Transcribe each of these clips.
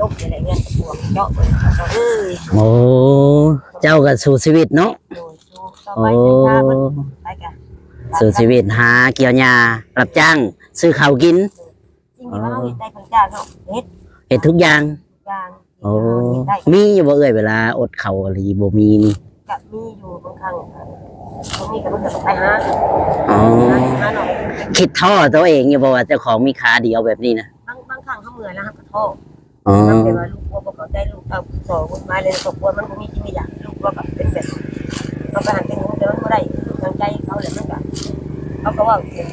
ลบอะไรเงี้ยตะพวงเจาะเอ้ยโอ้เจ้าก็สู่ชีวิตเนาะโดยชูต่อโอ้ไปเส้นทางมันไปกันสู่ชีวิตหาเกี่ยวหญ้ารับจ้างซื้อข้าวกินจริงๆว่าเฮ็ดได้คนจ้างเขาเฮ็ดเฮ็ดทุกอย่างจ้างโอ้เฮ็ดได้มีอยู่บ่เอ่ยเวลาอดข้าวอะไรบ่มีนี่กับมีอยู่บางครั้งบางทีก็มันจะไปหาอ๋อหาหาหน่อยคิดท่อตัวเองอยู่บ่ว่าเจ้าของมีขาเดียวแบบนี้นะบางบางครั้งเขาเหมือนแล้วเขาก็โทษ อ๋อ มันเป็นว่าลูกวัวบ่เข้าใจลูกเอาสอนกฎหมาเลยตกวัวมันก็มีที่มีอย่างลูกวัวก็เป็นแบบเขาก็หันเป็นหูแต่มันบ่ได้ทางใจเขาเลยมันก็เขาก็ว่าเป็น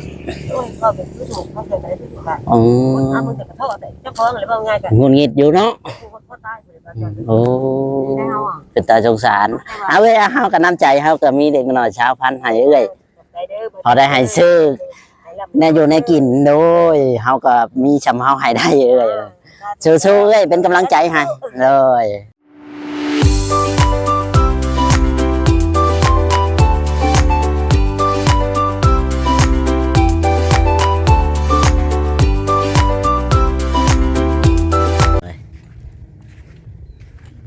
โอ้ยเขาเป็นผู้ถูกเขาเกิดอะไรที่ถูกอะอ๋อคนเอามือแต่กระโทษแต่เจ้าของเลยว่าง่ายกันงุนงิดอยู่เนาะคนพ่อตายเลยว่าจะโอ้ได้เฮาอะเป็นตาสงสารเอาเว้ยเฮาก็น้ำใจเฮาก็มีเด็กน้อยชาวพันธุ์ให้เอ้ยพอได้ให้ซื้อแน่อยู่ในกินโดยเฮาก็มีชำเฮาให้ได้เอ้ย สู้ๆเอ้ยเป็นกำลังใจให้เลย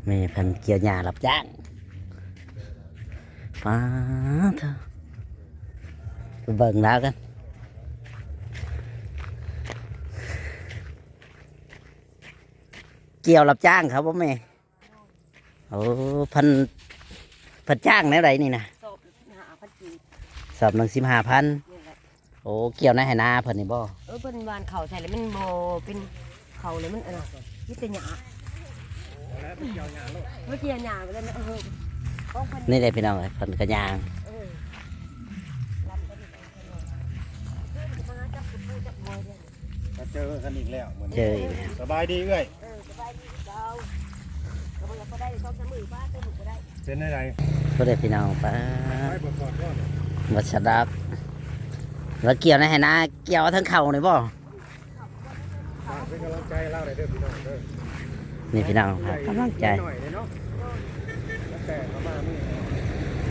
แม่เพันเกี่ยวหญ้ารับจ้างฟ้าเถอะไปเบิ่งแล้วกัน เกี่ยวรับจ้างครับพ่อแม่โอ้เพันเพันจ้างแนวไรนี่นะศพหาพันจีสอบหนึ่งสิบห้าพันนี่แหละโอ้เกี่ยวในไหนาเพิ่นนี่บ่เออเป็นวานเข่าใส่แล้วมันโบเป็นเข่าเลยมันเออนี่เป็นหยาเมื่อกี้หยาไปแล้วนะเออของพันนี่เลยพี่น้องเอ้ยเพิ่นกระยางเออรับไปดิมาจับกุปูจับมวยเนี่ยมาเจอกันอีกแล้วเหมือนเจออีกแล้วสบายดีเอ้ย เออสบายดี เจ้าก็มันก็ได้สองสามมือป้าตัวหนูก็ได้เป็นอะไรก็ได้พี่น้องป้าไปบทสอนก่อนวัชดับแล้วเกี่ยวในไหนาเกี่ยวทั้งเข่านี่บ่อ่าเป็นกำลังใจเล่าหน่อยเด้อพี่น้องเด้อนี่พี่น้องครับกำลังใจหน่อยเลยเนาะตั้งแต่เขามานี่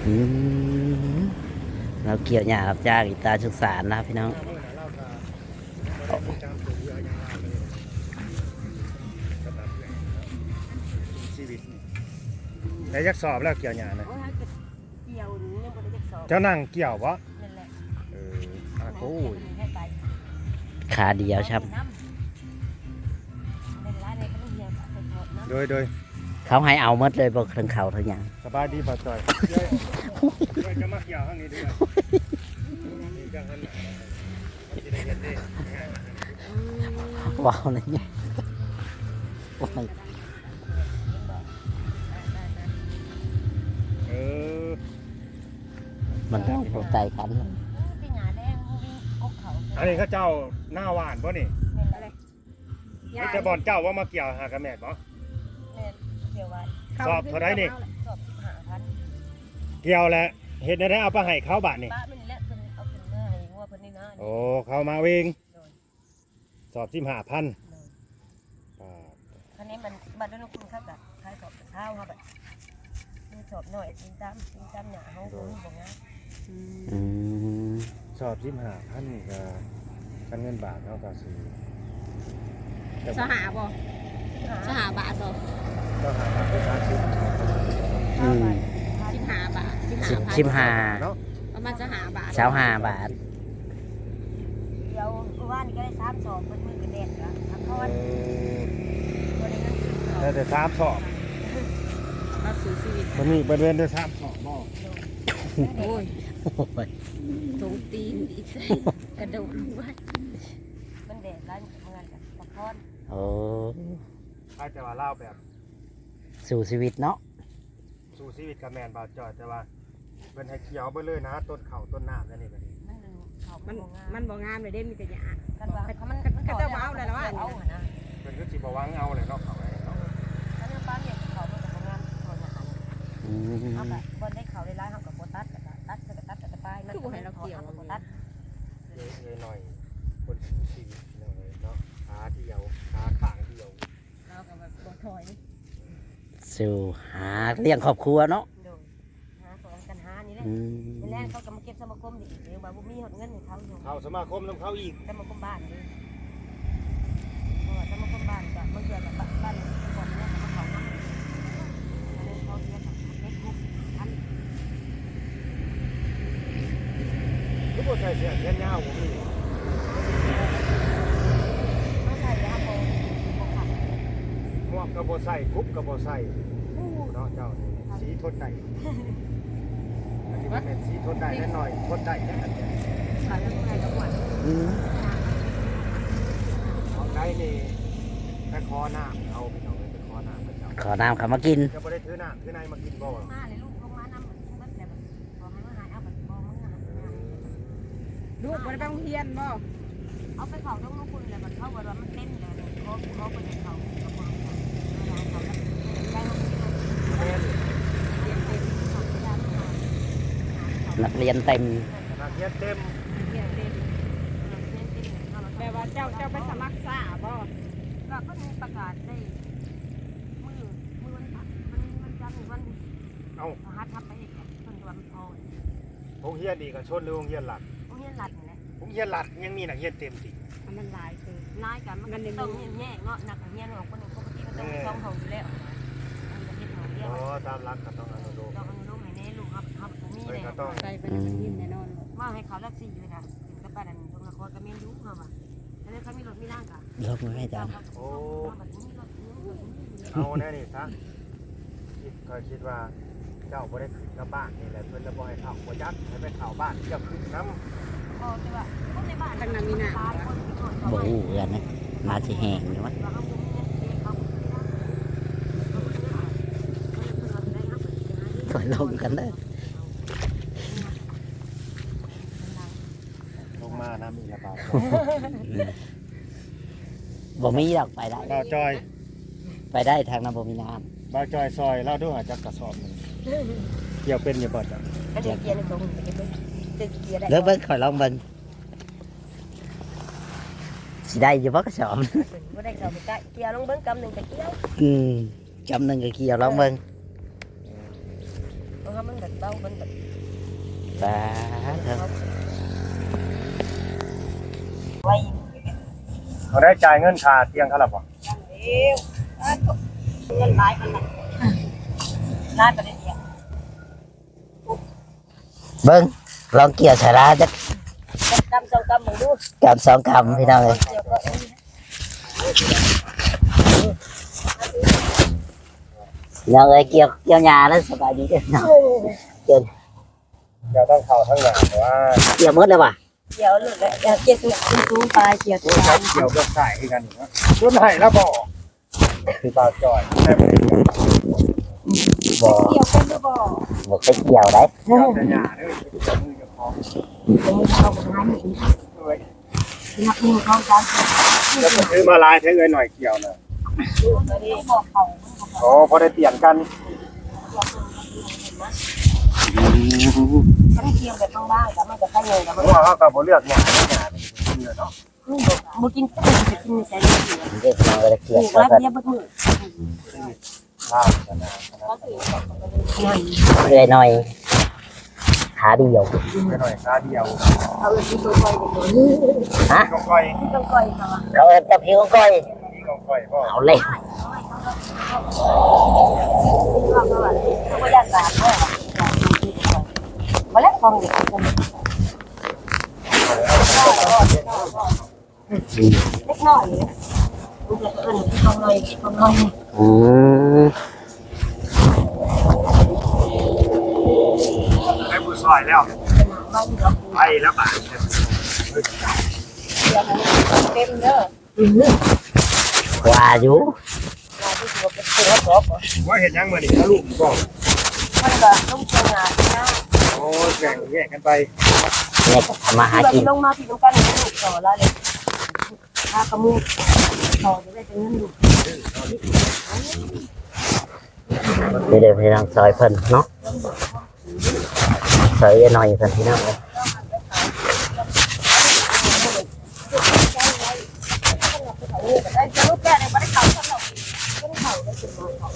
อืมเราเกี่ยวหญ้ารับจ้างอีตาสุขสารนะครับพี่น้อง แต่ยักสอบแล้วเกี่ยวหยานะโอ้ยเกี่ยวหนูยังไม่ได้สอบเจ้านั่งเกี่ยววะนั่นแหละเอออาโก้ยให้ไปขาเดียวครับเป็นร้านในก็ต้องเรียนไปถอดนะโดยโดยเขาให้เอาหมดเลยบ่ทั้งเข่าทั้งหยังสบายดีป่ะจอยเอ้ยเอ้ยจะมาเกี่ยวข้างนี้ด้วยนี่ก็หันมันจะได้เห็นดิว้าวเลยเนี่ยโอ้ย มันต้องปลดใจกันเป็นหยาแดงวิ่งกเขาอันนี้เขาเจ้าหน้าหวานป่ะนี่เป็นอะไรนี่จะบอลเจ้าว่ามาเกี่ยวหากระแม่ป่ะเป็นเกี่ยววันสอบเท่าไรนี่สอบหาพันเกี่ยวแหละเห็ดได้เอาไปให้เขาบาทนี่ป้ามันนี่แหละเพิ่นเอาขึ้นมาให้งัวเพิ่นนี่นะโอ้เขามาเองสอบที่หาพันคันนี้มันบัดนั้นคุณครับแบบคล้ายสอบข้าวครับแบบมีสอบหน่อยกินตามกินตามหยาเฮาบ่มีบ่งา อืมสอบที่หาพันนี่ก็คันเงินบาทเขาก็ซื้อแต่สหาบ่สหาบาทบ่ก็หาบาทก็สามสิบอืม สิบหาบาทสิบหาสิบพันสิบห้า เนาะประมาณจะหาบาทเช้าห้าบาท เดี๋ยวว่านก็ได้3สอบเพิ่นมือกันแดดก็พักผ่อเอนอบ่ได้เงินซื้อข้าวได้แต่สามสอบมาสู่ชีวิตมันมีบริเวณได้สามสอบบ่โอ้ยโอ้ ยตรงตีนอีกกระโดดลงไปมันแดดร้านเมืองกันพักผ่อนโอ้ถ้าจะว่าเล่าแบบสู่ชีวิตเนาะสู่ชีวิตกับแมนบาดจอยแต่ว่าเป็นให้เขียวไปเลยนะต้นเข่าต้นน้ำนั่นนี่ก็ดีมันดูเขามัมันนบ่งามมันบ่งามเลยเด้มีแต่หยากันว่าเขามันก็จะว้าวเลยนะว่าเอาหั่นนะเป็นก็สิบวังเอาเลยเนาะเขาไอ้เนาะถ้าเนื้อปลาเนี่ยเขามันจะบ่งามส่วนอาหารอืมเอาแบบบนได้เขาได้ร้ายเขากับ เราเกี่ยวกับโบตัสเยอะๆหน่อย คนสู้ชีวิตหน่อยเนาะขาเดียวขาข้างเดียวเราก็แบบบ่ถอยสู่หาเลี้ยงครอบครัวเนาะโดยหาของกันหานี่แหละอืมในแรกเขาก็มาเก็บสมาคมดิหรือว่าบ่มีหดเงินให้เขาอยู่เข้าสมาคมน้ำเขาอีกสมาคมบ้านนี่เพราะว่าสมาคมบ้านก็บางเดือนก็บ้าน ส่เสื้อแขนยาวผมนี่เขาใส่ยาโบหมวกกระโบใส่คุบกระโบใส่อู้เนาะเจ้านี่สีทนได้อันนี้มันเป็นสีทนได้แน่หน่อยทนได้แน่อันเนี้ยขายยังไงกับหวานอืมเอาได้นี่ไปคอน้ำเอาไปเอาไปคอน้ำไปเจ้าขอน้ำเขามากินจะไม่ได้ถือน้ำถือในมากินบ่ ลูกบ่ได้ไปโรงเรียนบ่เอาไปเขาต้องลูกคุณเลยมันเข้าว่ามันเต้นเลยเขาเขาไปเขาเขาเวลาเขาได้มาที่เราแม่นเรียนเป็นเขาไม่ได้มานักเรียนเต็มนักเรียนเต็มแปลว่าเจ้าเจ้าไปสมัครซ่าบ่ก็ก็มีประกาศได้มือมือวันมันมันจันทร์วันเอาหัดทำไปอีกเนี่ยคนวันพอโรงเรียนดีกับชนหรือโรงเรียนหลัก เนี่ยโรงเรียนหลักยังมีนักเรียนเต็มติอันมันหลายคือนายกันมันต้องแย่เนาะนักเรียนของคนหนึ่งปกติมันต้องช่องเขาอยู่แล้วมันจะเฮ็ดของเรียนอ๋อตามหลักก็ต้องอนุโลมต้องอนุโลมให้แน่ลูกครับครับผมมีเฮ้ยเลยก็ต้องใส่ไปในมันยินแน่นอนว่าให้เขารักสี่เลยค่ะถึงกับบ้านตรงนครก็มียุ่งเขาว่ะแล้วเขามีรถมีร่างกะยกมือให้จ้าเอาแน่นี่ซะคิดก็คิดว่าเจ้าบ่ได้ขึ้นกับบ้านนี่แหละเพิ่นจะบ่ให้เข้าบ่ยัดให้ไปเข้าบ้านเจ้าขึ้นน้ำ ก็คือว่าคนในบ้านตั้งนามีหน้าบ่ฮู้เอือนนะมาสิแห้งอยู่วะก็ลงกันเด้อลงมาน้ำมีระบาดบ่มีดอกไปได้บ่าวจอย ไปได้ทางน้ำบ่มีน้บ่าวจอยซอยเราด้วยจักกระสอบหนึงเกี่ยวเป็นอยู่บ่จ้ะก็จะเกียร์ในตรงจะเกียร์ได้ำ เลิกเบิ่งขอยลองเบิ่งสิได้อยู่บ่กระสอบไม่ได้เขาไปใกล้เกียร์ลงเบิ้งกำหนึ่งไปเกียวอืมจำหนึ่งก็เกี่ยวลองเบิ่งเพราะว่ามันแบบเบามันแบบปาเถอะไวเขาได้จ่ายเงินค่าเตียงเขาล่ะบ่เร็วเงินหลายกันนะนานประเดี๋ยวเบิ่ง ลองเกี่ยวสาระจักกำสองกำมึงดูกำสองกำพี่น้องเอ้ยเดี๋ยวก็เอ้ยน้องเอ้ยเกี่ยวเกี่ยวหญ้าแล้วสบายดีเด้อน้องเดี๋ยวต้องเข้าทั้งหลังแต่ว่าเกี่ยวหมดเลยว่ะเดี๋ยวเลยเดี๋ยวเกียร์สูงสูงไปเกียร์โอ้สูงยครับเกี่ยวกับสายคือกันอีกนะรุ่นไหนแล้วบ่บ่าวจอยแม่บ่ได้เกี่ยว บ่เกียร์เป็นหรือเปล่าบ่เคยเกี่ยวได้เกี่ยวแต่หญ้าเด้อจับมือกับพอยังไม่เข้าไปหาหนึ่งเอ้ยนักมือเขาการแล้วก็ซื้อมาลายเท่เอ้ยหน่อยเกี่ยวน่ะบอกเขาอ๋อพอได้เปลี่ยนกันทั้งเกียร์แบบบ้างๆแต่มันจะใช้เงินกับเพมันราะว่าเขาก็บ่เลือกหญ้าหญ้าเป็นเนื้อเนาะบุกินก็จะกินใส่เงินอยู่เด็กน้องเอ้ยเกี่ยวถูกก็แล้วก็เบี้ยบดมือ ลาบกันนะก็คือนั่นเรื่อยหน่อยขาเดียวไปหน่อยซาเดียวเอาเลยที่ตัวก้อยเด็น้อยฮะก็ก้อยต้องก้อยเขาอะเขาเอิ้นจับผิวก้อยนี่ก็ก้อยบ่เอาเลยว่าเขาอะเขาก็ยากการเขาอะมาแล้วฟองเด็กเล็กน้อย มันจะเอิ้นที่ฟองน้อยที่ฟองน้อยอืมได้ผู้ซอยแล้วบ้านเราไปแล้วบาดเต็มเด้อว่าอยู่มาที่ตัวเป็นตัวครบว่าเห็นยังมื้อนี้ลูกบ่มันก็ต้องเจองานนะโอ้แบ่งแยกกันไปเนี่ยก็ทำมาหาแบบกินลงมาที่ตรงกันลูกต่อแล้วเลย ถ้ากระมูต่อจะได้เป็นเงินดูเดี๋ยวเดี๋ยวพี่น้องซอยเพิ่นเนาะซอยหน่อยเพิ่นพี่น้องเอ้ยได้จะรูปแก่ในบริการสำหรับต้องเขาได้ถึงมาเขา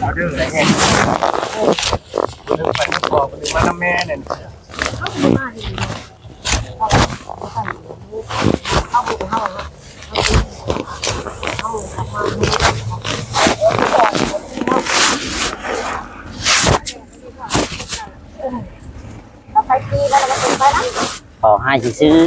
เอาเด้อได้ไงคนนึงไปนึง บอกหรือว่าน้ำแม่เนี่ยขอให้ซื้อ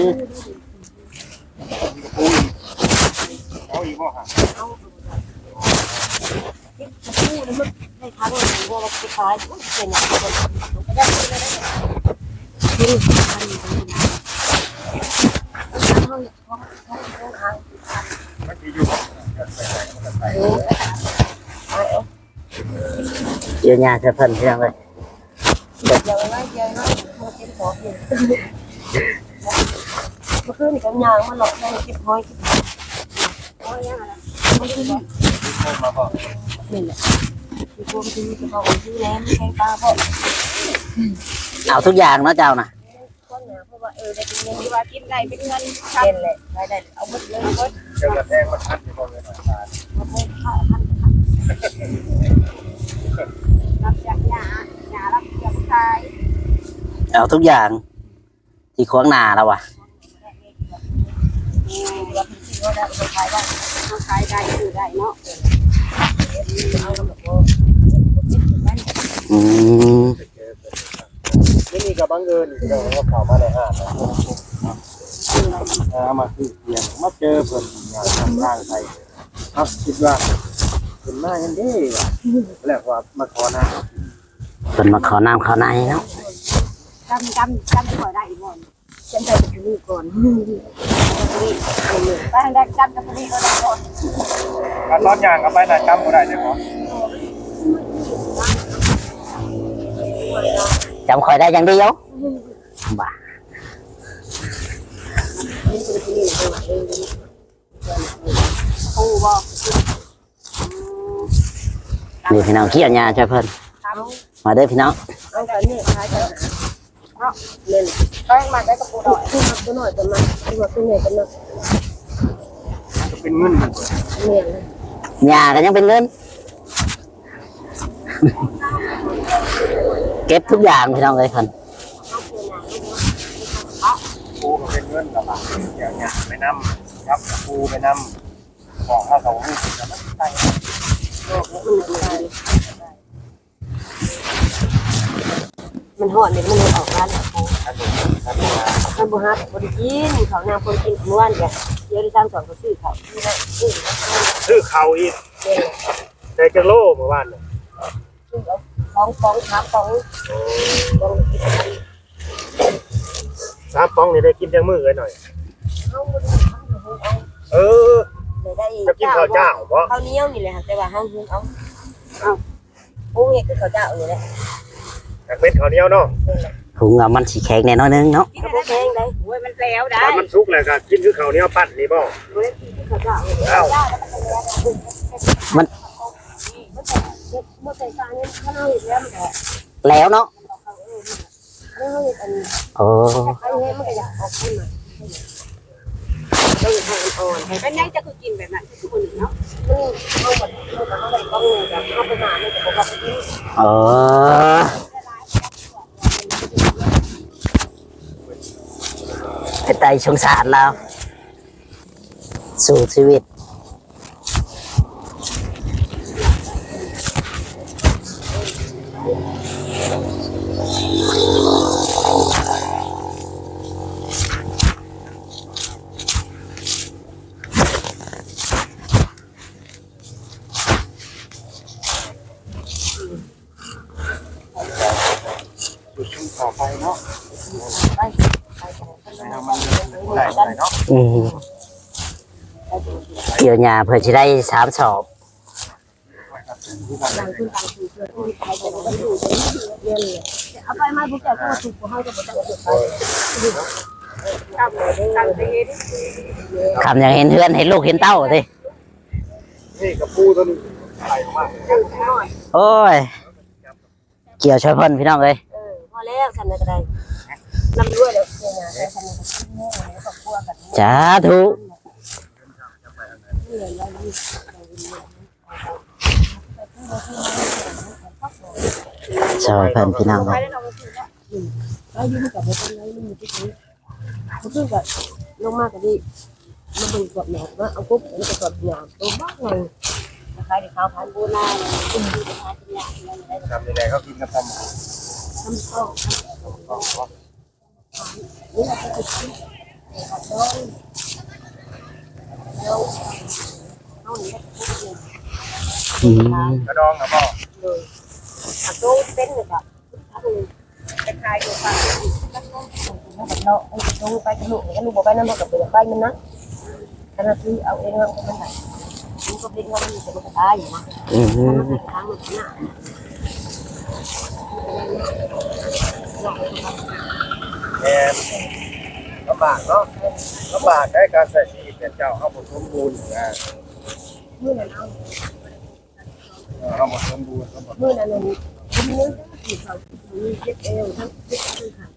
ได้ที่พันเขาเขาเขาเขามันสิอยู่เดี๋ยวยาจะเพิ่นพี่น้องเลยเดี๋ยวไว้ เองอยู่เมื่อคืนาวทุกอย่างเนาะเจ้านะคนหนาเพราะว่าเออได้กินเงินที่ว่ากินได้เป็นเงินเย็นเลยได้ได้เอาหมดเลยหมดเจ้ากระแทงมาชัดอยู่บนเลยนะครัมาพูดข้าวท่านรับจากยาหยารับจากชายเอาทุกอย่าง ที่ขวางหน้าแล้ววะรับที่เขาได้เขายได้ขายได้คือได้เนาะอืม นี่ก็บังเอิญเดี๋ยวเข้ามาในห้างนะเอามาคือเพียงมาเจอเพิ่นงานทางทางไทยเอ้าคิดว่าเพิ่นมาจังได๋ว่ะแล้วว่ามาขอน้าเพิ่นมาขอน้ำขอในเนาะจำจำจำไม่ค่อยได้อีกบ่นฉันไปที่นี่ก่อนไปได้จำกับคนนี้ก็ได้บ่อนการตอนย่างก็ไปนะจำบ่ได้เด้อบ่จำคอยได้เดียวบ้าครูบ่ นี่พี่น้องเกี่ยวยาช่วยเพิ่นทมาเด้อพี่ ก็บปูดอยขึ้นมาตัวหน่อยจะมาตัวเป็นเนี่ยกันนะก็เป็นเงินมันเนี่ยยาก็ยังเป็นเงินเก็บทุกอย่างพี่น้องเลยเพิ่นปูก็เป็นเงินละบาอย่างเงี้ไปนำครับปูไปนำของข้าวของลูกแล้วมันใส่มันหอดเนี่ยมันเลยออกร้านของขนมขนมมันบูฮาบริกินเขานางคนกินขนวนแกเดี๋ยวดิฉันสอนเขาซื้อเขาที่ได้ซื้อซื้อข้าอีกเด่นได้จักโลเมื่อวานน่ะซื้อเอา ของของครับของของกินสามปองนี่ได้กินจังมื้อเลยหน่อยเขาบริเอาเออได้จะกินข้าวเจ้าบ่ข้าวเหนียวนี่แหละแต่ว่าห้างเอาเอาโอ้ยคือข้าวเจ้านี่แหละอยากเป็นข้าวเหนียวเนาะถุงเอามันสีแข็งแน่นอนนึงเนาะข้าวแพงได้โอ้ยมันแล้วได้ถ้ามันสุกแล้วก็กินคือข้าวเหนียวปั้นนี่บ่โอ้ยข้าวเจ้านี่ เอ้ามันใส่การนี่ข้าวเหนียวแล้วมันแหละแล้วเนาะข้าวเหนียวอันโอ้ข้าวเหนียวมันก็อยากออกขึ้นมาต้องให้อ่อนเป็นยังจะคือกินแบบนั้นคือคนอื่นเนาะมันเอาหมดเอาแต่เขาใส่กล้องเลยแบบเอาไปหาไม่แต่ผมก็ไปที่เออเป็นใจสงสารเราสู่ชีวิต อยู่ชุ่มต่อไปเนาะ ไปไปของคน ให้ นั้น มันได้ไปเนาะ อืม เกี่ยวยาเพื่อจะได้สามสอบต่างคนต่างถือเพื่อนใครจะมาอยู่เรียนเลยเอาไปมาพวกแกก็ถูกเขาจะมาตั้งจุดไปกับกับไปเฮ็ดคำอย่างเห็นเพื่อนเห็นลูกเห็นเต้าสินี่กับปูตัวนี้ใส่มากโอ้ย เกี่ยวช่วยเพิ่นพี่น้องเลยเออพอแล้วทำอะไรก็ได้นำด้วยแล้วเนี่ยนะทำอะไรก็ได้แล้วก็กลัวกันสาธุ ช่วเพิ่นพี่น้องเลไปยได้ลองกินแล้วแล้ยืมกับมันเป็นไรมันที่นี้เขาเพิ่งแบบลงมากกว่านี้มันเป็นกรอบหนาว่าเอาปุ๊บมันจะกรอบหนาตัวบ้าไงนะคะเดี๋ยวเขาพันโบราณอืมทำยังไงเขากินกับทำทำข้าวก็นี่เราก็ติดขัดน้องน้องน้อง อืมกระดองนะพ่อเลยขัดน้องเป็นเลยแบบขัดเลยไปขายอยู่ฝั่งนี้ขัดน้องขัดน้องไอ้ตรงไปกระลูกกระลูกบอกไปนั่นบอกกับไปไปมันนะขณะที่เอาเองเราก็มันแบบมันก็เป็นว่ามันจะมันตายอยู่นะมันเป็นทางมันหน้าแม่ลำบากเนาะลำบากได้การใส่ชีวิตเจ้าเข้าบทสมบูรณ์นะเมื่อนั้นเอาเข้าบสมบูรณ์เขาบมื่อนั้นเลยคุณนึกถึงเขามีเจ็บเอวทั้งเจ็บทั้งขา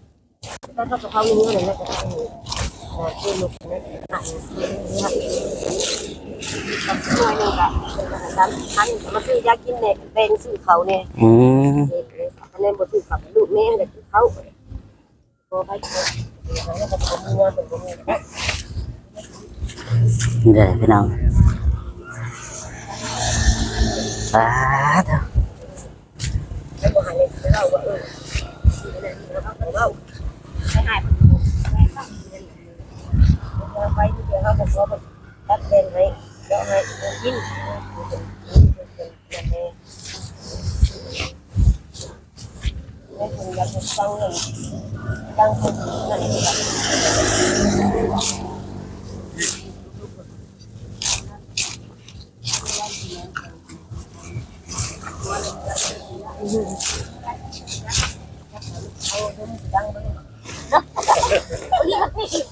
แต่ถ้าเขาเนื้อเลยนะจะทำนะคือลูกนี่หนักหนักช่วยนึงอะสามพันมาซื้อยากินเนี่ยเป็นซื้อเขาเนี่ยอืมคะแนนบทซื้อเขาลูกแม่เลยเขา เดี๋ยวพี่น้องสาธุ แล้วก็หายเลยเราว่าเออเราให้หายไปที่เดียวเขาบอกว่าตัดเป็นให้เดี๋ยวให้กินไม่ถึงอยากจะฟังเลยดังคนนั่น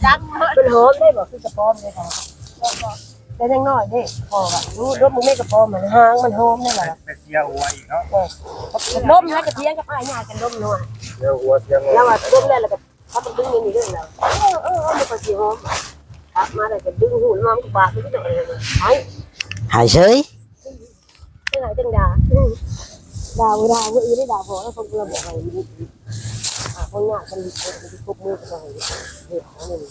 ดังเเป็นหอมได้บอกคือกระป๋อมเลยค่ะแต่ยังน้อยนี่พอรู้รถมึงไม่กระป๋อมมันหางมันหอมได้หรอไปเสียหัวอีกเนาะล้มนะกระเทียมกับอ้ายหน้ากันล้มนัวเสียหัวเสียหัวแล้วว่าล้มแล้วแล้วก็เขาต้องดึงนี่เรื่องแล้วเออเออมันก็สิหอมครับมาได้ก็ดึงหูน้ำก็บาดมันก็เลยไอ้หายเฉยไม่ไหนจังด่าด่าเวลาว่าอื่นได้ด่าพอแล้วคนเราบอกอะไร คนหน้ากันคุกมือกันเลยเด็กเขาเนี่ย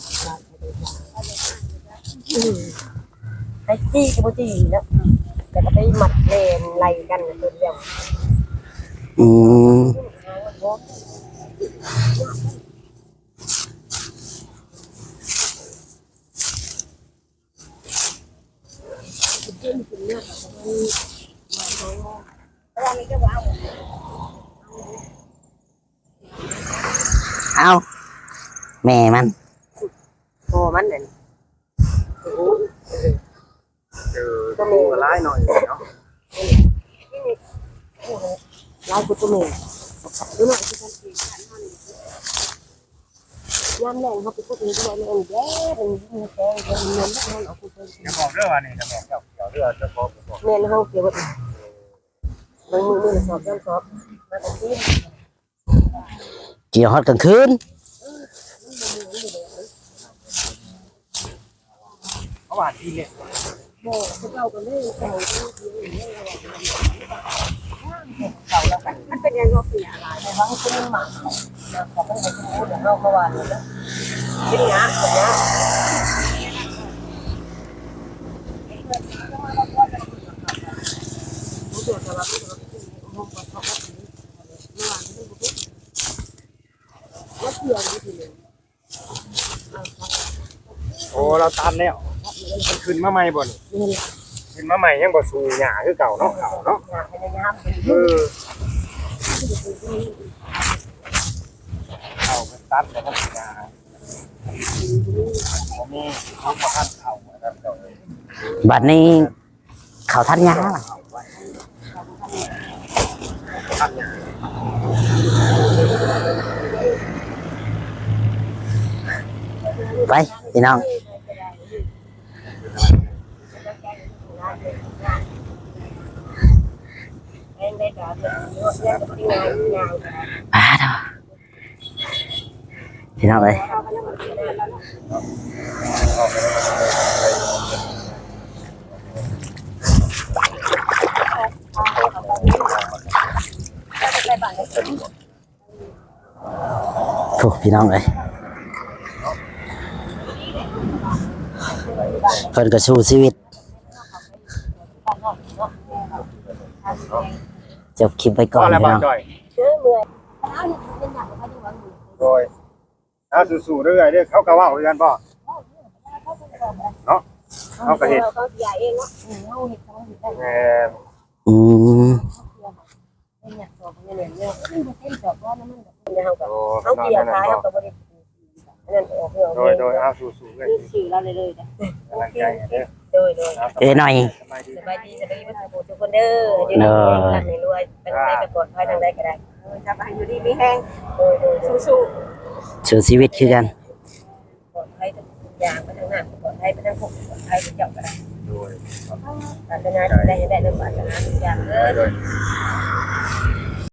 ไอ้จี้กับจี้นะแต่ก็ไปหมัดเลนไล่กันนะตัวเดียวอืม เอาแม่มันโอ้มันนั่นโอ้เจอตัวร้ายหน่อยเนาะลายกุตุเมดูหน่อยที่ท่านทียามแรงเขาไปพูดถึงตัวเองแย่เป็นยิ่งแย่เป็นเงินได้เอาคุยกันจะบอกเรื่องว่านี่จะบอกเจ้าเกี่ยวเรื่องจะบอกบอกเงินเขาเกี่ยวกับบางมือมือสอบยังสอบมาตรงนี้ เกี่ยวฮอดกลางคืนเขาว่าที่เล็กโม่พวกเราก็เลยเก่ามันเป็นยังไงเสียหายในบางคนหมาเขาไม่ได้พูดอย่างเราเขาว่าเลยนะเป็นงานแบบนี้รู้สึกแต่ว่าไม่ได้ห้องเขาเขาเมื่อวานไม่ได้พูดว่าเที่ยวนี่ทีเดียว โอ้เราตันแล้วมันขึ้นมาใหม่บ่นขึ้นมาใหม่ยังบ่สูงหญ้าคือเก่าเนาะเขาเนาะเออเขาเป็นตัดแล้วก็หญ้าผมมีเขาก็ทันเข่าครับเจ้าเลยบัดนี้เขาทันยาล่ะทันหญ้า ไปพี่น้องเองได้ด่าเป็นเรื่องที่งานงานอ่าเถอะพี่น้องเอ้ยโอ้พี่น้องเอ้ย เพิ่นก็สู้ชีวิต จบคลิปไปก่ก็อนแล้วพี่บ้าน้อง จ่อยเชื่อเมื่อยอ้าวนี่เป็นอย่างไรดูว่าโดยเอาสู้ๆเรื่อยๆเด้อเขาก็เว้าคือกันบ่เขาก็เห็นเขาใหญ่เองเนาะเขาเห็นเขาเห็นได้แม่อืมไม่อยากสอบเนี่ยเนี่ยเนี่ยมันเป็นสอบว่ามั นเนี่ยเขาก็โอ้เขาเกียร์ท้ายเขาก็บริอันนั้นออกเรื่องโดยโดยเอาสู้ๆเลยสื่อเราเลยเลยนะกำลังใจเด้อโดยโดยเอ้ยหน่อย สบายดีสบายดีสบายดีมาสู่ทุกคนเด้ออยู่ในหลังในรวยเป็นใครก็ปลอดภัยทางใดก็ได้จะไปอยู่ดีมีแห้งโดยโดยสู้สู่ชีวิตคือกันปลอดภัยทุกอย่างไปทางหน้าปลอดภัยไปทางพวกปลอดภัยไปเจ้าก็ได้โดยศาสนาได้ได้เรื่องศาสนาทุกอย่างเอโดอยโดย